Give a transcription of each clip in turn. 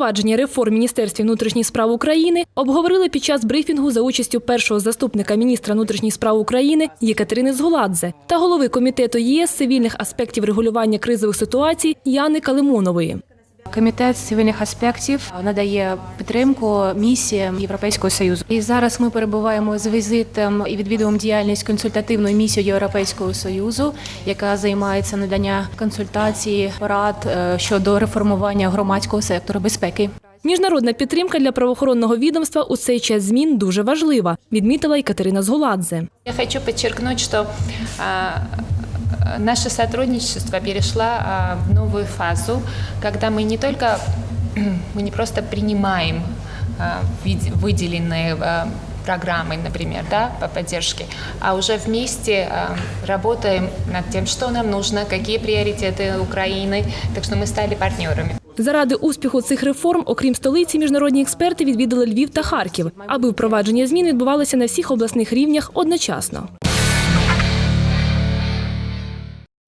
Запровадження реформ Міністерстві внутрішніх справ України обговорили під час брифінгу за участю першого заступника міністра внутрішніх справ України Єкатерини Згуладзе та голови комітету ЄС цивільних аспектів регулювання кризових ситуацій Яни Калимонової. Комітет з цивільних аспектів надає підтримку місіям Європейського союзу. І зараз ми перебуваємо з візитом і відвідуємо діяльність консультативної місії Європейського союзу, яка займається надання консультацій, порад е, щодо реформування громадського сектору безпеки. Міжнародна підтримка для правоохоронного відомства у цей час змін дуже важлива, відмітила і Катерина Згуладзе. Я хочу подчеркнуть, что а, наше сотрудничество перешло а, в новую фазу, когда мы не только мы не просто принимаем а, вид- выделенные а, программы, например, да, по поддержке, а уже вместе а, работаем над тем, что нам нужно, какие приоритеты Украины, так что мы стали партнерами. Заради успіху цих реформ, окрім столиці, міжнародні експерти відвідали Львів та Харків, аби впровадження змін відбувалося на всіх обласних рівнях одночасно.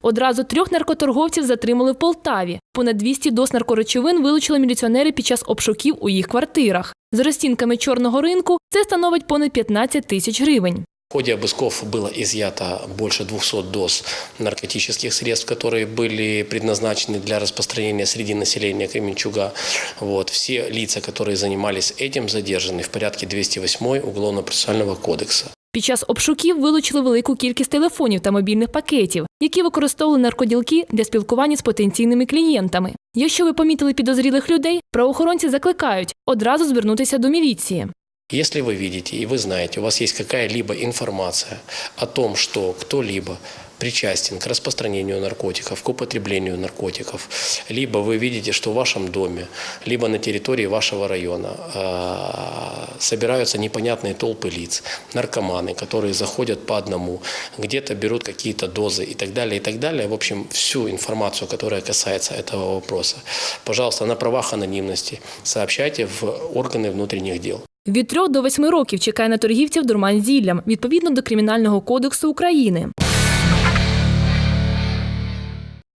Одразу трьох наркоторговців затримали в Полтаві. Понад 200 доз наркоречовин вилучили міліціонери під час обшуків у їх квартирах. За розцінками чорного ринку це становить понад 15 тисяч гривень. В ходе обысков было изъято больше 200 доз наркотических средств, которые были предназначены для распространения среди населения Кременчуга. Вот. Все лица, которые занимались этим, задержаны в порядке 208 Уголовно-процессуального кодекса. Під час обшуків вилучили велику кількість телефонів та мобільних пакетів, які використовували наркоділки для спілкування з потенційними клієнтами. Якщо ви помітили підозрілих людей, правоохоронці закликають одразу звернутися до міліції. Если вы видите и вы знаете, у вас есть какая-либо информация о том, что кто-либо причастен к распространению наркотиков, к употреблению наркотиков, либо вы видите, что в вашем доме, либо на территории вашего района э, собираются непонятные толпы лиц, наркоманы, которые заходят по одному, где-то берут какие-то дозы и так далее, и так далее. В общем, всю информацию, которая касается этого вопроса, пожалуйста, на правах анонимности сообщайте в органы внутренних дел. Від трьох до восьми років чекає на торгівців дурман зіллям відповідно до Кримінального кодексу України.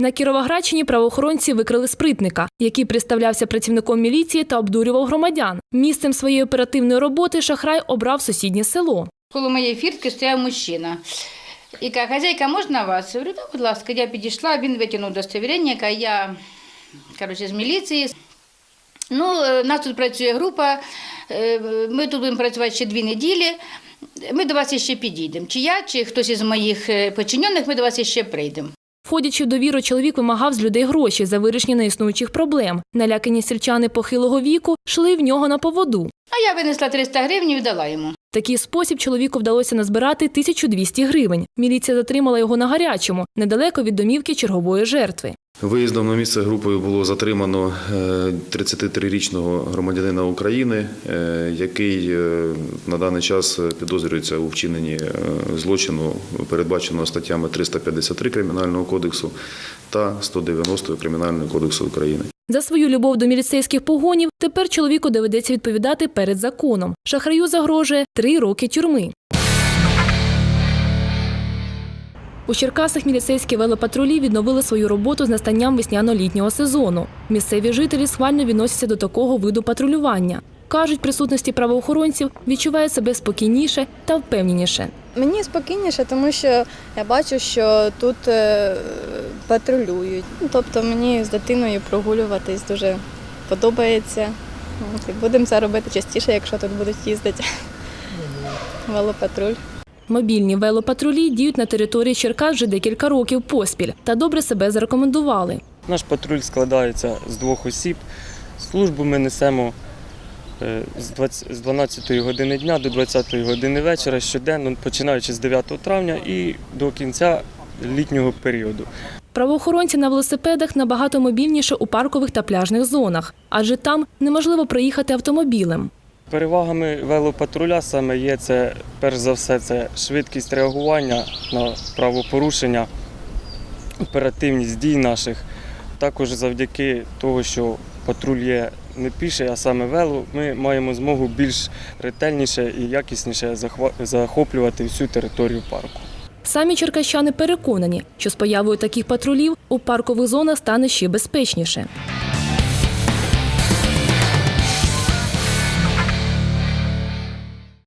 На Кіровоградщині правоохоронці викрили спритника, який представлявся працівником міліції та обдурював громадян. Місцем своєї оперативної роботи шахрай обрав сусіднє село. Коло моєї фіртки стояв мужчина. І каже, хазяйка, можна вас? Я говорю, так, будь ласка, я підійшла, він витягнув удостоверення, каже, я коротше, з міліції. Ну, е, у нас тут працює група, е, ми тут будемо працювати ще дві неділі. Ми до вас ще підійдемо. Чи я, чи хтось із моїх е, подчинених, ми до вас ще прийдемо. Входячи в довіру, чоловік вимагав з людей гроші за вирішення неіснуючих проблем. Налякані сільчани похилого віку йшли в нього на поводу. А я винесла 300 гривень і віддала йому. Такий спосіб чоловіку вдалося назбирати 1200 гривень. Міліція затримала його на гарячому, недалеко від домівки чергової жертви. Виїздом на місце групою було затримано е, 33-річного громадянина України, е, який е, на даний час підозрюється у вчиненні е, злочину, передбаченого статтями 353 Кримінального кодексу та 190 Кримінального кодексу України. За свою любов до міліцейських погонів тепер чоловіку доведеться відповідати перед законом. Шахраю загрожує три роки тюрми. У Черкасах міліцейські велопатрулі відновили свою роботу з настанням весняно-літнього сезону. Місцеві жителі схвально відносяться до такого виду патрулювання. Кажуть, присутності правоохоронців відчувають себе спокійніше та впевненіше. Мені спокійніше, тому що я бачу, що тут е, патрулюють. Ну, Тобто мені з дитиною прогулюватись дуже подобається. Будемо це робити частіше, якщо тут будуть їздити. Велопатруль. Мобільні велопатрулі діють на території Черкас вже декілька років поспіль та добре себе зарекомендували. Наш патруль складається з двох осіб. Службу ми несемо е, з 20 з 12 години дня до 20 години вечора щоденно, починаючи з 9 травня і до кінця літнього періоду. Правоохоронці на велосипедах набагато мобільніше у паркових та пляжних зонах, адже там неможливо проїхати автомобілем. Перевагами велопатруля саме є це, перш за все, це швидкість реагування на правопорушення, оперативність дій наших. Також завдяки того, що патруль є не піше, а саме вело, ми маємо змогу більш ретельніше і якісніше захоплювати всю територію парку. Самі черкащани переконані, що з появою таких патрулів у паркових зонах стане ще безпечніше.